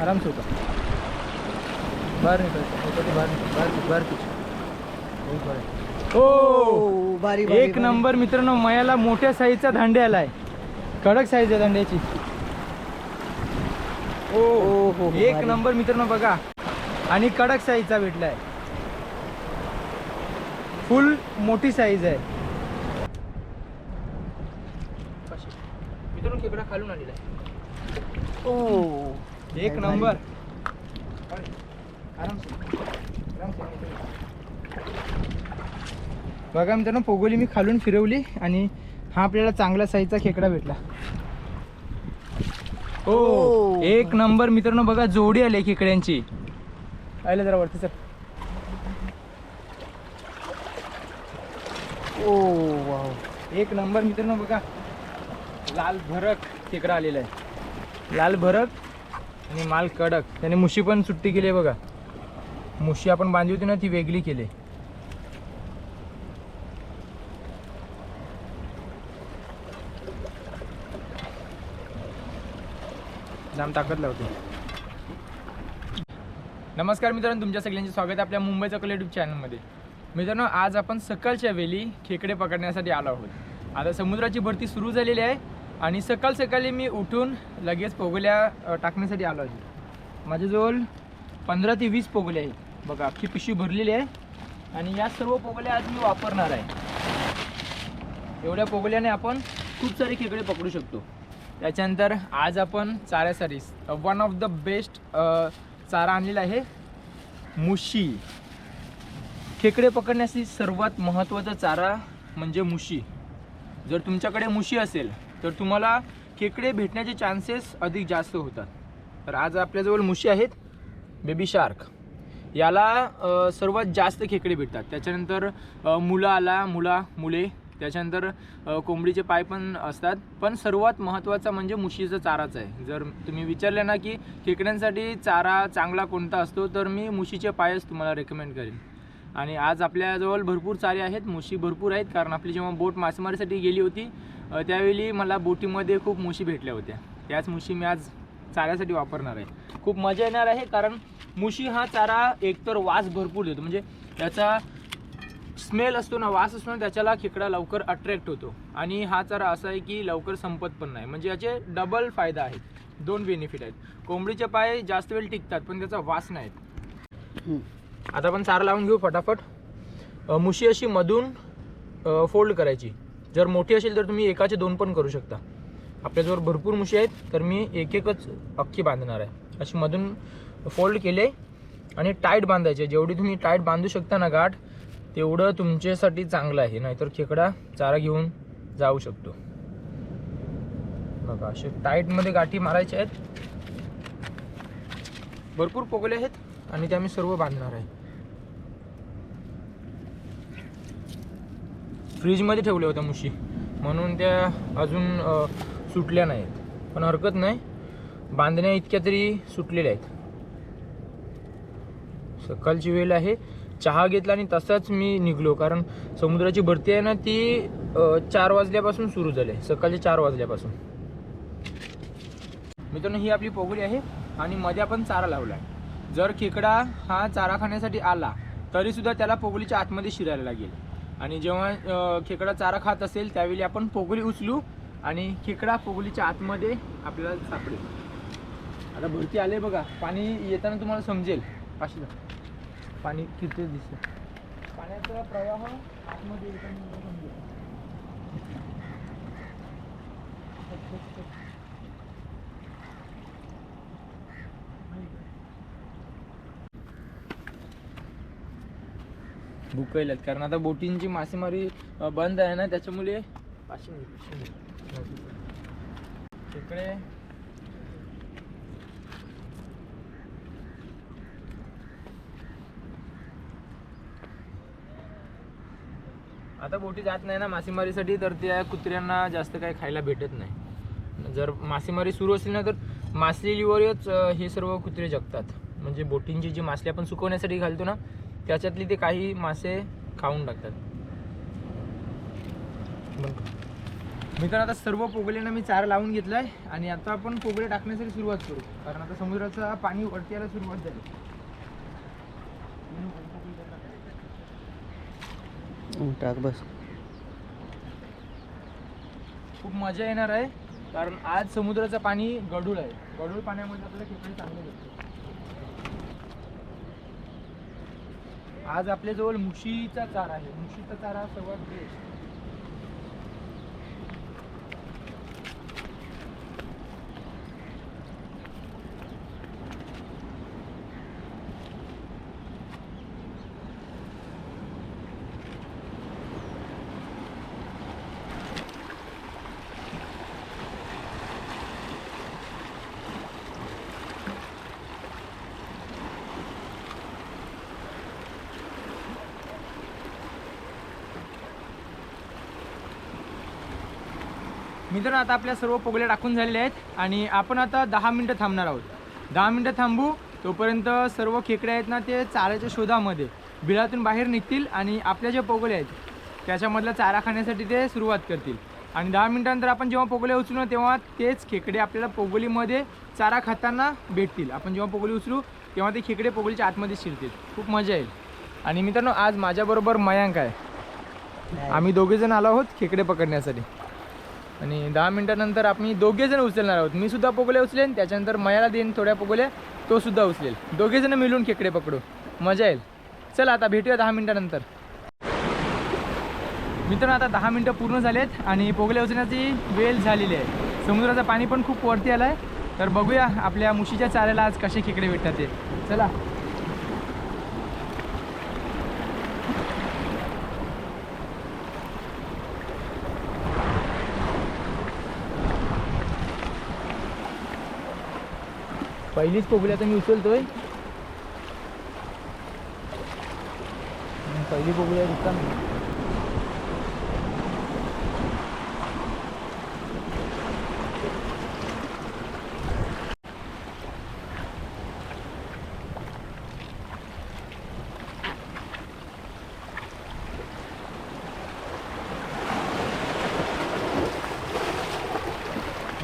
आराम से होता. बाहर निकल के बाहर निकल बाहर बाहर कुछ ओ! भारी, एक. नंबर मित्रांनो मयाला मोठ्या साईजचा दांडे आलाय. कडक साईज आहे दांड्याची ओ हो, हो, एक भारी. नंबर मित्रांनो बघा. आणि कडक साईजचा भेटलाय. फुल मोठी साईज आहे. मित्रांनो खेकडा खालून आलेला आहे. ओ. एक नंबर. बघा मित्रांनो पोगोली मी खालून फिरवली आणि हा आपल्याला चांगला साईजचा खेकडा भेटला. हो. ओ. एक नंबर मित्रांनो बघा जोडी आली खेकड्यांची. आले जरा वरती सर ओ वाव. एक नंबर मित्रांनो बघा. लाल भरक खेकडा आलेला आहे. लाल भरक आणि माल कडक. त्याने मुशी पण सुट्टी केली आहे बघा. मुशी आपण बांधली होती ना ती वेगळी केली. जाम ताकद लावते नमस्कार मित्रांनो तुमच्या सगळ्यांचे स्वागत आहे आपल्या मुंबईचा कल चॅनलमध्ये मित्रांनो आज आपण सकाळच्या वेळी खेकडे पकडण्यासाठी आलो आहोत. आता समुद्राची भरती सुरू झालेली आहे. आणि सकाळ सकाळी मी उठून लगेच पोगल्या टाकण्यासाठी आलो आहे. माझ्याजवळ पंधरा ते वीस पोगले आहेत. बघा अख्खी पिशवी भरलेली आहे आणि या सर्व पोगल्या आज मी वापरणार आहे. एवढ्या पोगल्याने आपण खूप सारे खेकडे पकडू शकतो. त्याच्यानंतर आज आपण चाऱ्यासाठी वन ऑफ द बेस्ट चारा आणलेला आहे. मुशी. खेकडे पकडण्यासाठी सर्वात महत्त्वाचा चारा म्हणजे मुशी. जर तुमच्याकडे मुशी असेल तर तुम्हाला खेकडे भेटण्याचे चान्सेस अधिक जास्त होतात. तर आज आपल्याजवळ मुशी आहेत बेबी शार्क याला सर्वात जास्त खेकडे भेटतात. त्याच्यानंतर मुला आला मुला मुले त्याच्यानंतर कोंबडीचे पाय पण असतात. पण सर्वात महत्त्वाचा म्हणजे मुशीचा चाराच आहे. जर तुम्ही विचारले ना की खेकड्यांसाठी चारा चांगला कोणता असतो तर मी मुशीचे पायच तुम्हाला रेकमेंड करेन. आणि आज आपल्याजवळ भरपूर चारे आहेत मुशी भरपूर आहेत कारण आपली जेव्हा बोट मासेमारीसाठी गेली होती त्यावेळी मला बोटीमध्ये खूप मुशी भेटल्या होत्या. त्याच मुशी मी आज चाऱ्यासाठी वापरणार आहे. खूप मजा येणार आहे कारण मुशी हा चारा एकतर वास भरपूर देतो. म्हणजे त्याचा स्मेल असतो ना वास असतो ना त्याच्याला खेकडा लवकर अट्रॅक्ट होतो. आणि हा चारा असा आहे की लवकर संपत पण नाही. म्हणजे याचे डबल फायदा आहेत. दोन बेनिफिट आहेत. कोंबडीचे पाय जास्त वेळ टिकतात पण त्याचा वास नाही आता आपण चारा लावून घेऊ फटाफट. मुशी अशी मधून फोल्ड करायची. जर मोठी असेल तर तुम्ही एकाचे दोन पण करू शकता. आपल्याजवळ भरपूर मुशी आहेत तर मी एक एकच अख्खी बांधणार आहे. अशी मधून फोल्ड केले आणि टाईट बांधायचे. जेवढी तुम्ही टाईट बांधू शकता ना गाठ तेवढं तुमच्यासाठी चांगलं आहे. नाहीतर खेकडा चारा घेऊन जाऊ शकतो. बघा असे टाईटमध्ये गाठी मारायच्या आहेत. भरपूर पोगले आहेत आणि त्या मी सर्व बांधणार आहे. फ्रीजमध्ये ठेवल्या होत्या मुशी. म्हणून त्या अजून सुटल्या नाहीत. पण हरकत नाही. बांधण्या इतक्या तरी सुटलेल्या आहेत. सकाळची वेळ आहे. चहा घेतला आणि तसाच मी निघलो. कारण समुद्राची भरती आहे ना ती चार वाजल्यापासून सुरू झाली आहे. सकाळचे चार वाजल्यापासून. मित्रांनो ही आपली पोगडी आहे आणि मध्ये आपण चारा लावला आहे जर खेकडा हा चारा खाण्यासाठी आला तरीसुद्धा त्याला पोगडीच्या आतमध्ये शिरायला लागेल. आणि जेव्हा खेकडा चारा खात असेल त्यावेळी आपण पोगली उचलू आणि खेकडा पोगलीच्या आतमध्ये आपल्याला सापडेल. आता भरती आले बघा. पाणी येताना तुम्हाला समजेल. पाशी पाणी किती दिसेल पाण्याचा प्रवाह आतमध्ये येताना समजेल. बुकवल्यात कारण आता बोटींची मासेमारी बंद आहे ना त्याच्यामुळे तिकडे आता बोटी जात नाही ना मासेमारीसाठी तर त्या कुत्र्यांना जास्त काही खायला भेटत नाही. जर मासेमारी सुरू असेल ना तर मासलेलीवरच हे सर्व कुत्रे जगतात. म्हणजे बोटींची जी मासली आपण सुकवण्यासाठी घालतो ना त्याच्यातली ते काही मासे खाऊन टाकतात. मित्रांनो आता सर्व पोगल्यांना मी चारा लावून घेतलाय आणि आता आपण पोगळे टाकण्यासाठी सुरुवात करू. कारण आता समुद्राचं पाणी वरती यायला सुरुवात झाली. टाक बस. खूप मजा येणार आहे कारण आज समुद्राचं पाणी गडूळ आहे. गडूळ पाण्यामध्ये आपल्याला खेकडे चांगले भेटते आज आपल्याजवळ मुशीचा चारा आहे. मुशीचा चारा सर्वात बेस्ट मित्रांनो आता आपल्या सर्व पोगल्या टाकून झालेले आहेत आणि आपण आता दहा मिनटं थांबणार आहोत. दहा मिनटं थांबू तोपर्यंत सर्व खेकडे आहेत ना ते चाऱ्याच्या शोधामध्ये बिळातून बाहेर निघतील आणि आपल्या ज्या पोगले आहेत त्याच्यामधला चारा खाण्यासाठी ते सुरुवात करतील. आणि दहा मिनटानंतर आपण जेव्हा पोगले उचलू ना तेव्हा तेच खेकडे आपल्याला पोगोलीमध्ये चारा खाताना भेटतील. आपण जेव्हा पोगली उचलू तेव्हा ते खेकडे पोगलीच्या आतमध्ये शिरतील. खूप मजा येईल. आणि मित्रांनो आज माझ्याबरोबर मयांक आहे. आम्ही दोघेजण आलो आहोत खेकडे पकडण्यासाठी. आणि दहा मिनटानंतर आम्ही दोघेजण उचलणार आहोत. मी सुद्धा पोगले उचलेन त्याच्यानंतर मयाला देईन थोड्या पोगल्या तो सुद्धा उचलेल. दोघेजण मिळून खेकडे पकडू. मजा येईल. चला आता भेटूया दहा मिनटानंतर. मित्रांनो आता दहा मिनटं पूर्ण झालेत आणि पोगल्या उचलण्याची वेळ झालेली आहे. समुद्राचं पाणी पण खूप वरती आलं आहे तर बघूया आपल्या मुशीच्या चाऱ्याला आज कसे खेकडे भेटतात ते. चला. पहिलीच पोगली आता मी उचलतोय. पहिली पोगली आहे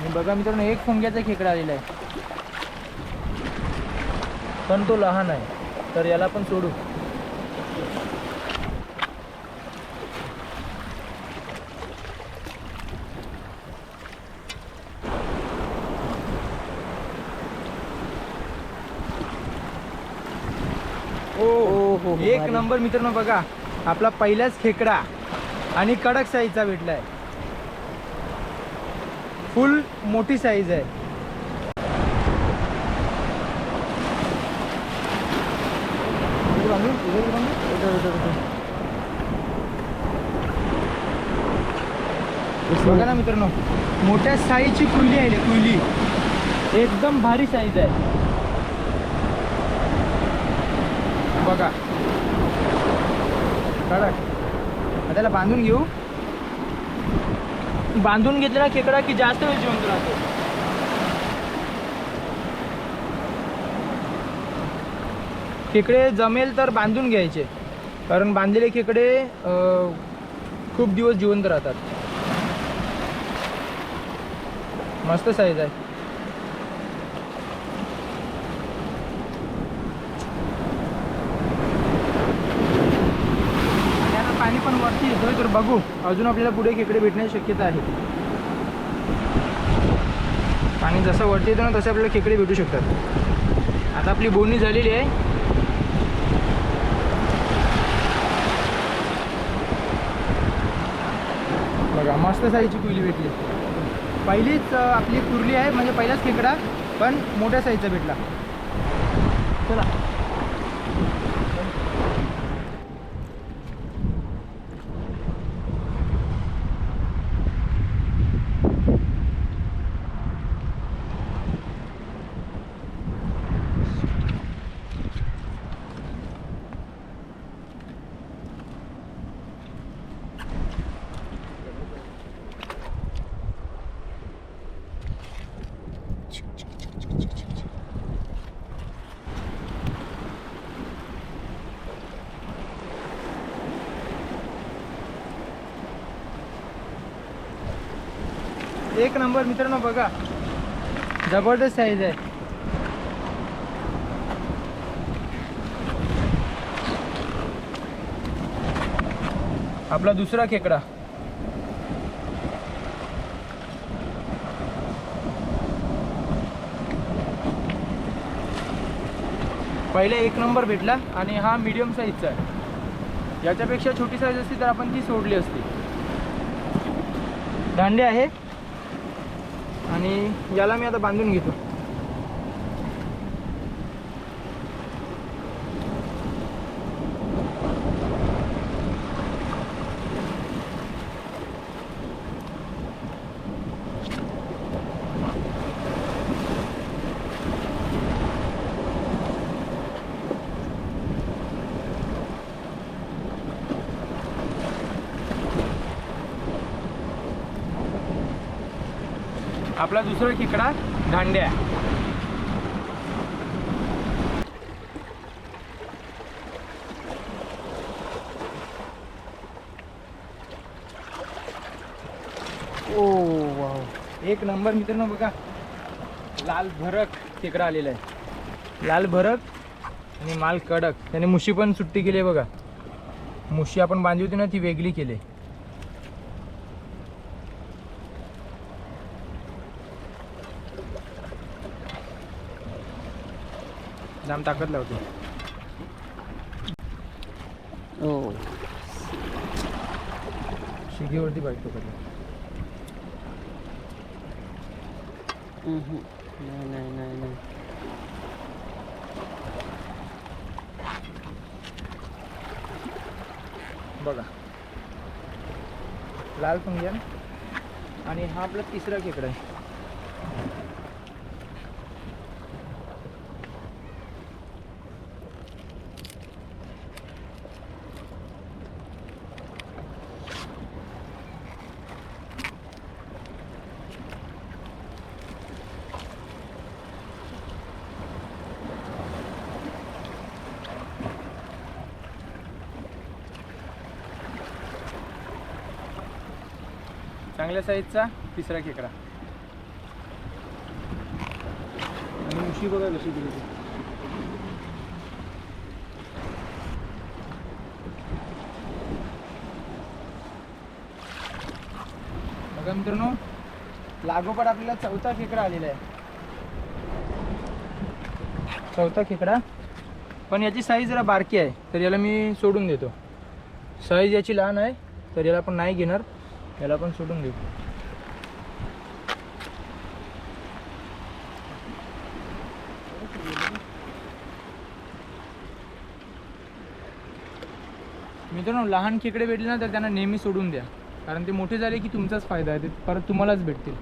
मी बघा मित्रांनो एक फोंग्याचा खेकडा आलेला आहे. पण तो लहान आहे. तर याला पण सोडू. ओ हो, हो, एक भारी. नंबर मित्रांनो बघा आपला पहिलाच खेकडा आणि कडक साईजचा भेटलाय. फुल मोठी साईज आहे. बांधू, इकडे बांधू. इकडे, इकडे, इकडे. बघा ना मित्रांनो मोठ्या साईजची कुर्ली आहे रे, कुर्ली एकदम भारी साईज आहे. बघा कडक त्याला बांधून घेऊ बांधून घेतलेला खेकडा की जास्त वेळ जिवंत राहतो. खेकडे जमेल तर बांधून घ्यायचे. कारण बांधलेले खेकडे खूप दिवस जिवंत राहतात. मस्त साईज आहे. पाणी पण वरती येतोय तर बघू. अजून आपल्याला पुढे खेकडे भेटण्याची शक्यता आहे. पाणी जसं वरती येतं ना तसे आपल्याला खेकडे भेटू शकतात. आता आपली बोलणी झालेली आहे. बघा मस्त साईजची कुली भेटली. पहिलीच आपली कुर्ली आहे म्हणजे पहिलाच खेकडा पण मोठ्या साईजचा भेटला. चला. एक नंबर मित्रांनो बघा. जबरदस्त साईज आहे. आपला दुसरा खेकडा. पहिले एक नंबर भेटला आणि हा मीडियम साईजचा आहे. याच्यापेक्षा छोटी साईज असती तर आपण ती सोडली असती. दांडे आहे. आणि याला मी आता बांधून घेतो. आपला दुसरा खेकडा दांड्या ओ वा एक नंबर मित्रांनो बघा. लाल भरक खेकडा आलेला आहे. लाल भरक आणि माल कडक. त्याने मुशी पण सुट्टी केली आहे बघा. मुशी आपण बांधली होती ना ती वेगळी केली जाम ताकद लावतो ओ शिगेवरती बाईक पकडली. उहुं. नाही नाही नाही नाही. बघा. लाल पंजन आणि हा आपला तिसरा खेकडा आहे. चांगल्या साईजचा तिसरा खेकडा. आणि उशी बघा कशी दिली ती. बघा मित्रांनो लागोपाठ आपल्याला चौथा खेकडा आलेला आहे. चौथा खेकडा. पण याची साईज जरा बारकी आहे तर याला मी सोडून देतो. साईज याची लहान आहे तर याला आपण नाही घेणार. याला पण सोडून देऊ. मित्रांनो लहान खेकडे भेटले ना तर त्यांना नेहमी सोडून द्या. कारण ते मोठे झाले की तुमचाच फायदा आहे. ते परत तुम्हालाच भेटतील.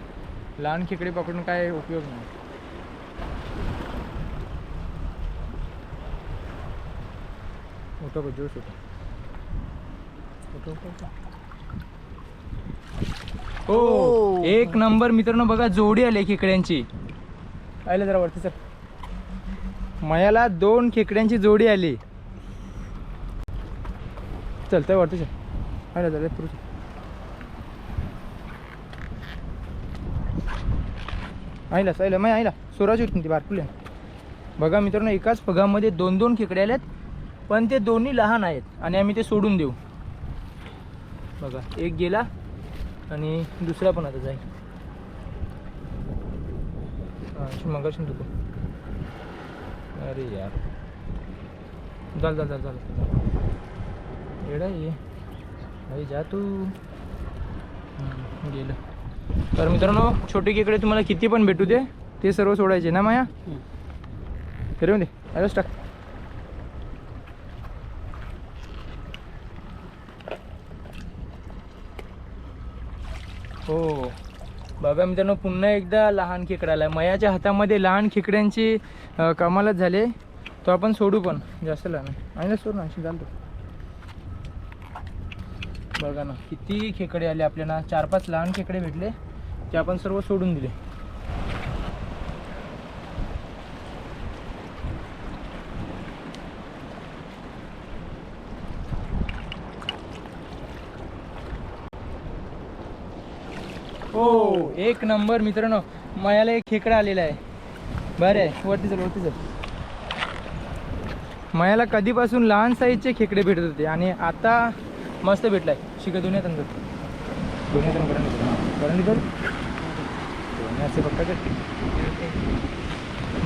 लहान खेकडे पकडून काय उपयोग नाही. उठो जोश उठो, उठो, उठो. हो. ओ. एक नंबर मित्रांनो बघा जोडी आली खेकड्यांची. आले जरा वरती चल. मयाला दोन खेकड्यांची जोडी आली. चल त्या वरती चल. आलं जरा चल. आईला आईला मग आईला. स्वराज होती ती बारकुले. बघा मित्रांनो एकाच पगामध्ये दोन दोन खेकडे आलेत पण ते दोन्ही लहान आहेत आणि आम्ही ते सोडून देऊ. बघा एक गेला आणि दुसरा पण आता जाईल. मग तुको अरे यार. चाल चाल चाल चाल येडा ये. अरे जा तू. गेलं. तर मित्रांनो छोटे खेकडे तुम्हाला किती पण भेटू दे ते सर्व सोडायचे ना माया. फिरवून दे. आलोच टाक हो बघा मित्रांनो पुन्हा एकदा लहान खेकडा आला मयाच्या हातामध्ये लहान खेकड्यांची कमालच झाले. तो आपण सोडू पण. जास्त लहान आणि सोड ना अशी घालतो. बघा ना किती खेकडे आले आपल्याला. चार पाच लहान खेकडे भेटले. ते आपण सर्व सोडून दिले. हो हो एक नंबर मित्रांनो. मयाला एक खेकडा आलेला आहे. बरं आहे वरती चल वरती चल. मयाला कधीपासून लहान साईजचे खेकडे भेटत होते आणि आता मस्त भेटलाय. आहे दोन्ही हातानं दोन्ही तंत्र दोन्ही हात से पक्का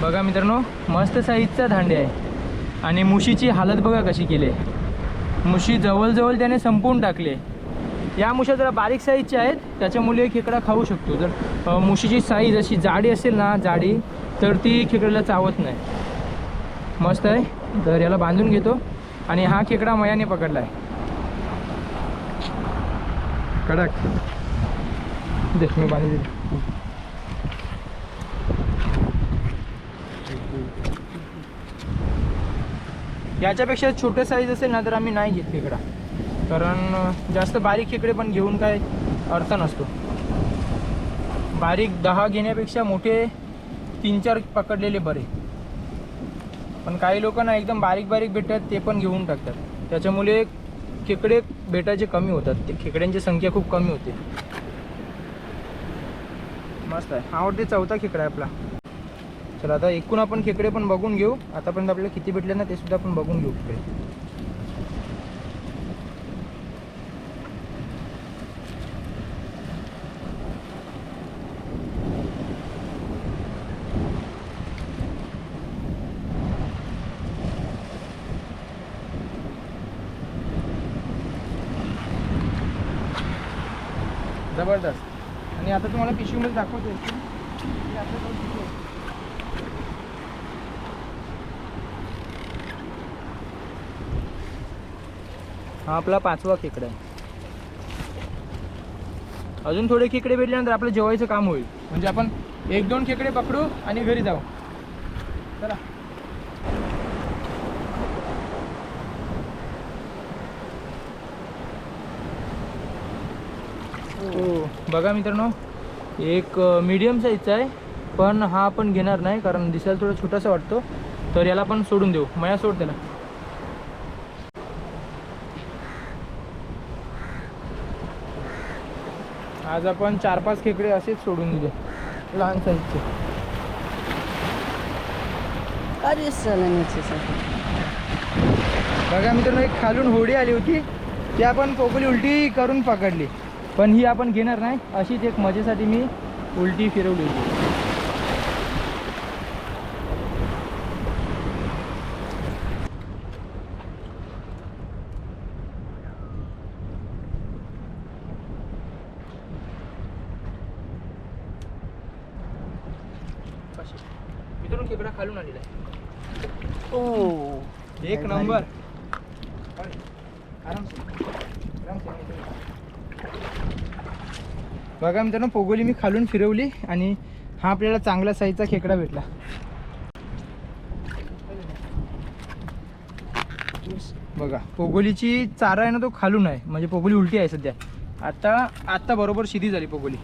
बघा मित्रांनो मस्त साईजचा धांडे आहे. आणि मुशीची हालत बघा कशी केली आहे. मुशी जवळजवळ त्याने संपवून टाकली आहे. या मुश्या जरा बारीक साईजच्या आहेत त्याच्यामुळे खेकडा खाऊ शकतो. जर मुशीची साईज अशी जाडी असेल ना जाडी तर ती खेकड्याला चावत नाही. मस्त आहे. तर याला बांधून घेतो. आणि हा खेकडा मयाने पकडला आहे कडक. दे मी बांधून देतो. याच्यापेक्षा छोटे साईज असेल ना तर आम्ही नाही घेत खेकडा. कारण जास्त बारीक खेकडे पण घेऊन काय अर्थ नसतो बारीक दहा घेण्यापेक्षा मोठे तीन चार पकडलेले बरे. पण काही लोक ना एकदम बारीक बारीक भेटतात ते पण घेऊन टाकतात. त्याच्यामुळे खेकडे भेटायचे कमी होतात. ते खेकड्यांची संख्या खूप कमी होते. मस्त आहे. हा चौथा खेकडा आहे आपला. चला आता एकूण आपण खेकडे पण बघून घेऊ. आतापर्यंत आपल्याला किती भेटले ना ते सुद्धा आपण बघून घेऊ खेकडे जबरदस्त आणि आता तुम्हाला पिशवीमध्ये दाखवतो. हा आपला पाचवा खेकडा आहे. अजून थोडे खेकडे भेटल्यानंतर आपलं जेवायचं काम होईल. म्हणजे आपण एक दोन खेकडे पकडू आणि घरी जाऊ. चला. हो बघा मित्रांनो. एक मीडियम साईजचा आहे पण हा आपण घेणार नाही कारण दिसायला थोडा छोटासा वाटतो. तर याला पण सोडून देऊ. मया सोड त्याला. आज आपण चार पाच खेकडे असेच सोडून दिले. लहान साईजचे अरे बघा मित्रांनो एक खालून होडी आली होती. ती आपण पोकली उलटी करून पकडली. पण ही आपण घेणार नाही. अशीच एक मजेसाठी मी उलटी फिरवली होती. मित्रांनो खेकडा खालून आलेला आहे. ओ. एक नंबर. बघा मित्रांनो पोगोली मी खालून फिरवली आणि हा आपल्याला चांगला साईजचा खेकडा भेटला. बघा पोगोलीची चारा आहे ना तो खालून आहे. म्हणजे पोगोली उलटी आहे सध्या. आता आत्ता बरोबर शिधी झाली पोगोली.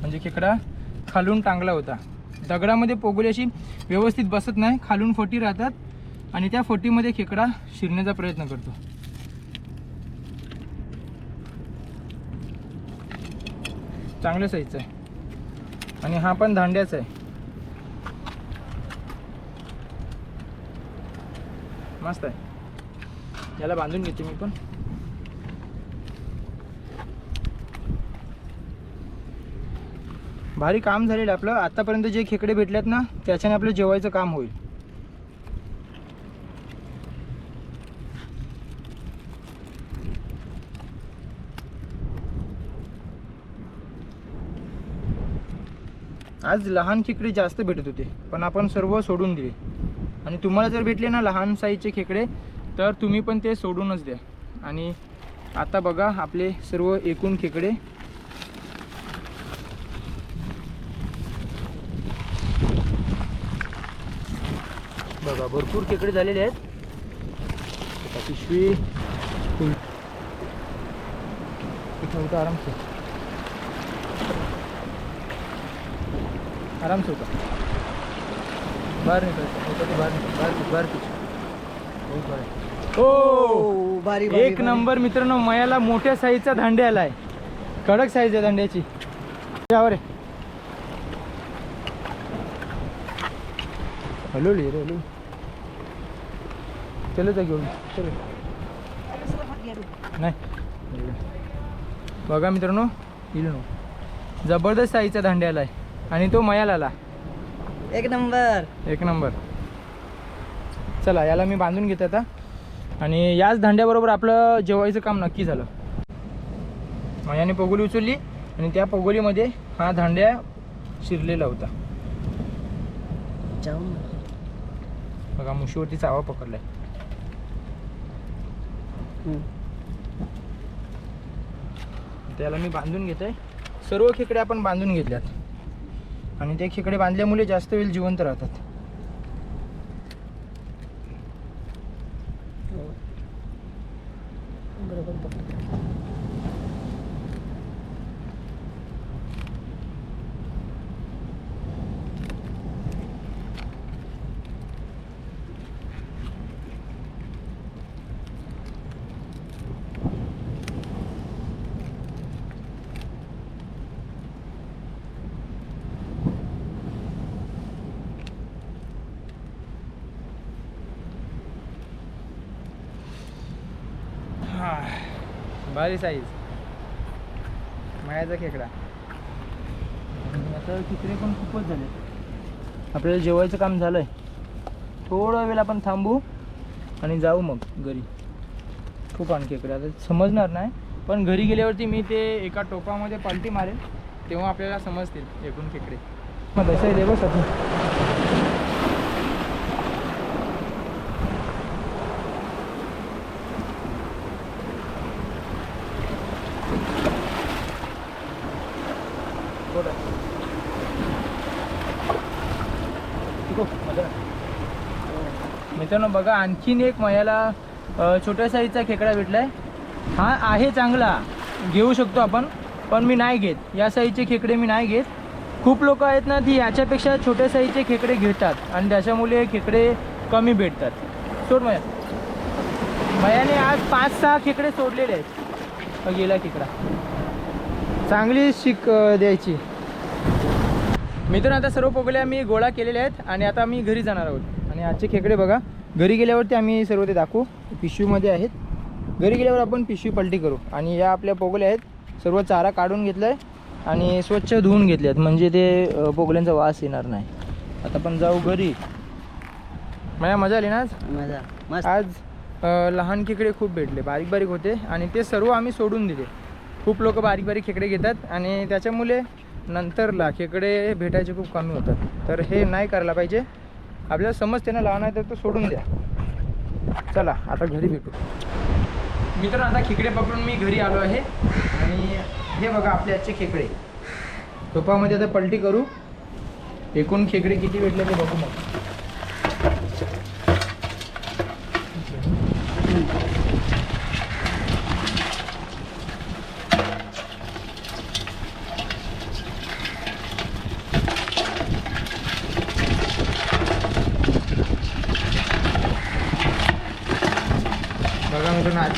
म्हणजे खेकडा खालून टांगला होता. दगडामध्ये पोगोली अशी व्यवस्थित बसत नाही खालून फोटी राहतात आणि त्या फोटीमध्ये खेकडा शिरण्याचा प्रयत्न करतो. चांगल्या साईजचा आहे. आणि हा पण धांड्याचा आहे. मस्त आहे. याला बांधून घेते मी पण. भारी काम झालेलं आपलं. आतापर्यंत जे खेकडे भेटलेत ना त्याच्याने आपलं जेवायचं काम होईल. आज लहान खेकडे जास्त भेटत होते पण आपण सर्व सोडून दिले. आणि तुम्हाला जर भेटले ना लहान साईजचे खेकडे तर तुम्ही पण ते सोडूनच द्या. आणि आता बघा आपले सर्व एकूण खेकडे. बघा भरपूर खेकडे झालेले आहेत. पिशवी फुल आरामसे आराम से होता बाहर निकल। ऊपर से बाहर निकल। बाहर बाहर कुछ बहुत ओ! बारी एक नंबर मित्रांनो मयाला मोठ्या साईजचा धांडे आला आहे कडक साईज आहे दांड्याची त्यावर हॅलो लिहि रे हॅलो चलो जा घेऊन. चलो. नाही. बघा मित्रांनो इलो जबरदस्त साईजचा दांड्याला आहे आणि तो मयाला एक नंबर. एक नंबर. चला याला मी बांधून घेतो आता. आणि याच दांड्याबरोबर आपलं जेवायचं काम नक्की झालं. मयाने पगोली उचलली आणि त्या पगोलीमध्ये हा दांड्या शिरलेला होता. जाऊन बघा. मुशीवरती चावा पकडलाय. त्याला मी बांधून घेतोय. सर्व खेकडे आपण बांधून घेतल्यात. आणि ते खेकडे बांधल्यामुळे जास्त वेळ जिवंत राहतात बरोबर पकडतो. हा भारी साईज मायाचा खेकडा. आता खेकडे पण खूपच झाले. आपल्याला जेवायचं काम झालंय. थोडा वेळ आपण थांबू आणि जाऊ मग घरी. खूप आणखी खेकडे. आता समजणार नाही पण घरी गेल्यावरती मी ते एका टोपामध्ये पलटी मारेल तेव्हा आपल्याला समजतील एकूण खेकडे. मग तसं आहे बस आपण मित्रांनो बघा आणखीन एक मयाला छोट्या साईजचा खेकडा भेटला आहे हा आहे चांगला. घेऊ शकतो आपण पण मी नाही घेत. या साईजचे खेकडे मी नाही घेत. खूप लोक आहेत ना ती याच्यापेक्षा छोट्या साईजचे खेकडे घेतात. आणि त्याच्यामुळे खेकडे कमी भेटतात. सोड मया. मयाने आज पाच सहा खेकडे सोडलेले आहेत. गेला खेकडा. चांगली शिक द्यायची. मित्रांनो आता सर्व पोगल्या मी गोळा केलेल्या आहेत आणि आता मी घरी जाणार आहोत. आणि आजचे खेकडे बघा. घरी गेल्यावरती आम्ही सर्व ते दाखवू. पिशवीमध्ये आहेत. घरी गेल्यावर आपण पिशवी पलटी करू. आणि या आपल्या पोगल्या आहेत. सर्व चारा काढून घेतला आहे आणि स्वच्छ धुवून घेतले आहेत म्हणजे ते पोगल्यांचा वास येणार नाही. आता आपण जाऊ घरी. माझ्या मजा आली ना आज? मजा. आज लहान खेकडे खूप भेटले. बारीक बारीक होते. आणि ते सर्व आम्ही सोडून दिले. खूप लोक बारीक बारीक खेकडे घेतात. आणि त्याच्यामुळे नंतरला खेकडे भेटायचे खूप कमी होतात. तर हे नाही करायला पाहिजे. आपल्याला समजते ना लहान आहे तर तो सोडून द्या. चला आता घरी भेटू. मित्रांनो आता खेकडे पकडून मी घरी आलो आहे. आणि हे बघा आपले आजचे खेकडे. टोपामध्ये आता पलटी करू. एकूण खेकडे किती भेटले ते बघू मग.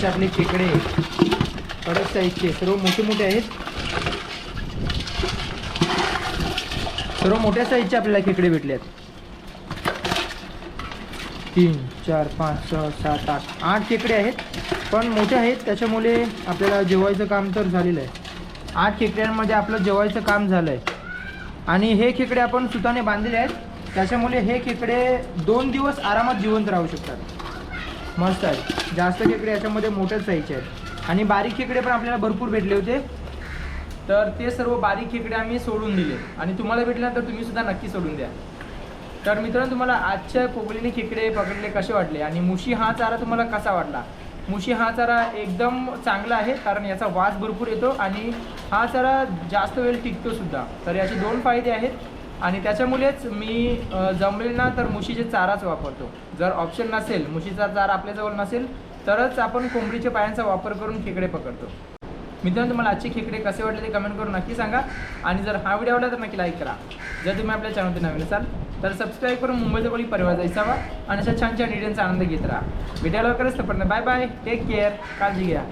बघा आपले खेकडे कडक साईजचे सर्व मोठे मोठे आहेत. सर्व मोठ्या साईजचे आपल्याला खेकडे भेटले आहेत तीन चार पाच सहा सात आठ आठ खेकडे आहेत. पण मोठे आहेत त्याच्यामुळे आपल्याला जेवायचं काम तर झालेलं आहे. आठ खेकड्यांमध्ये आपलं जेवायचं काम झालं आहे आणि हे खेकडे आपण सुताने बांधलेले आहेत. त्याच्यामुळे हे खेकडे दोन दिवस आरामात जिवंत राहू शकतात. मस्त आहे. जास्त खेकडे याच्यामध्ये मोठ्याच साईजचे आहेत. आणि बारीक खेकडे पण आपल्याला भरपूर भेटले होते. तर ते सर्व बारीक खेकडे आम्ही सोडून दिले. आणि तुम्हाला भेटले तर तुम्ही सुद्धा नक्की सोडून द्या. तर मित्रांनो तुम्हाला आजच्या पोगलीने खेकडे पकडले कसे वाटले? आणि मुशी हा चारा तुम्हाला कसा वाटला? मुशी हा चारा एकदम चांगला आहे कारण याचा वास भरपूर येतो आणि हा चारा जास्त वेळ टिकतो सुद्धा. तर याचे दोन फायदे आहेत. आणि त्याच्यामुळेच मी जमेल ना तर मुशीचे चाराच वापरतो. जर ऑप्शन नसेल मुशीचा चारा आपल्याजवळ नसेल तरच आपण कोंबडीच्या पायांचा वापर करून खेकडे पकडतो. मित्रांनो तुम्हाला आजचे खेकडे कसे वाटले ते कमेंट करून नक्की सांगा. आणि जर हा व्हिडिओ आवडला तर नक्की लाईक करा. जर तुम्ही आपल्या चॅनलवर नवीन असाल तर सबस्क्राईब करून मुंबईचा कोणी परिवार जायचा हवा आणि अशा छान छान डिटेलचा आनंद घेत राहा. भेटायला लवकरच पण बाय बाय टेक केअर काळजी घ्या.